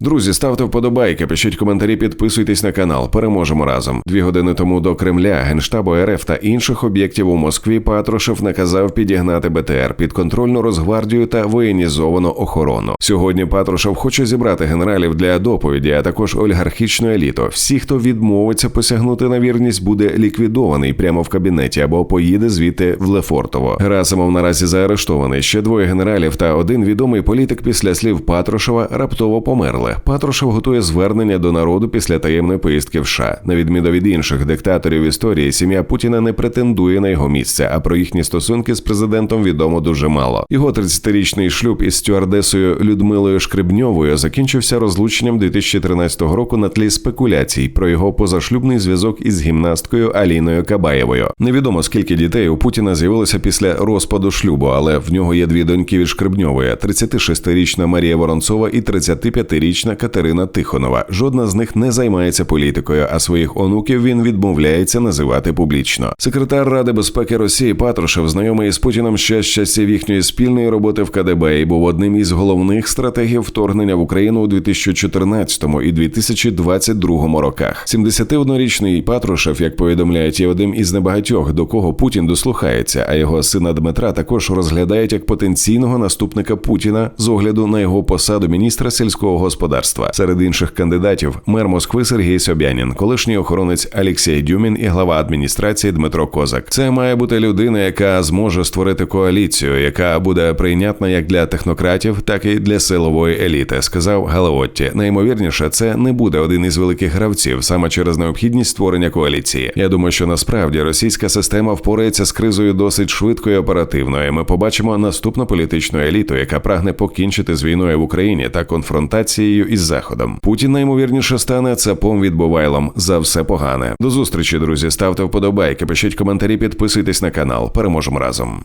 Друзі, ставте вподобайки, пишіть коментарі, підписуйтесь на канал. Переможемо разом. Дві години тому до Кремля, генштабу РФ та інших об'єктів у Москві Патрушев наказав підігнати БТР під контрольну Росгвардію та воєнізовану охорону. Сьогодні Патрушев хоче зібрати генералів для доповіді, а також олігархічну еліту. Всі, хто відмовиться посягнути на вірність, буде ліквідований прямо в кабінеті або поїде звідти в Лефортово. Герасимов наразі заарештований. Ще двоє генералів та один відомий політик після слів Патрушева раптово померли. Патрушев готує звернення до народу після таємної поїздки в США. На відміну від інших диктаторів історії, сім'я Путіна не претендує на його місце, а про їхні стосунки з президентом відомо дуже мало. Його 30-річний шлюб із стюардесою Людмилою Шкребньовою закінчився розлученням 2013 року на тлі спекуляцій про його позашлюбний зв'язок із гімнасткою Аліною Кабаєвою. Невідомо скільки дітей у Путіна з'явилося після розпаду шлюбу, але в нього є дві доньки від Шкребньової: 36-річна Марія Воронцова і 35-річна Катерина Тихонова. Жодна з них не займається політикою, а своїх онуків він відмовляється називати публічно. Секретар Ради безпеки Росії Патрушев знайомий із Путіним ще з часів їхньої спільної роботи в КДБ і був одним із головних стратегів вторгнення в Україну у 2014 і 2022 роках. 71-річний Патрушев, як повідомляють, є одним із небагатьох, до кого Путін дослухається, а його сина Дмитра також розглядають як потенційного наступника Путіна з огляду на його посаду міністра сільського господарства. Серед інших кандидатів мер Москви Сергій Собянін, колишній охоронець Алексій Дюмін і глава адміністрації Дмитро Козак. Це має бути людина, яка зможе створити коаліцію, яка буде прийнятна як для технократів, так і для силової еліти, сказав Галеотті. Наймовірніше, це не буде один із великих гравців саме через необхідність створення коаліції. Я думаю, що насправді російська система впорається з кризою досить швидко і оперативно. і Ми побачимо наступну політичну еліту, яка прагне покінчити з війною в Україні та конфронтацією із Заходом. Путін наймовірніше стане цапом відбувайлом за все погане. До зустрічі, друзі. Ставте вподобайки, пишіть коментарі, підписуйтесь на канал. Переможемо разом.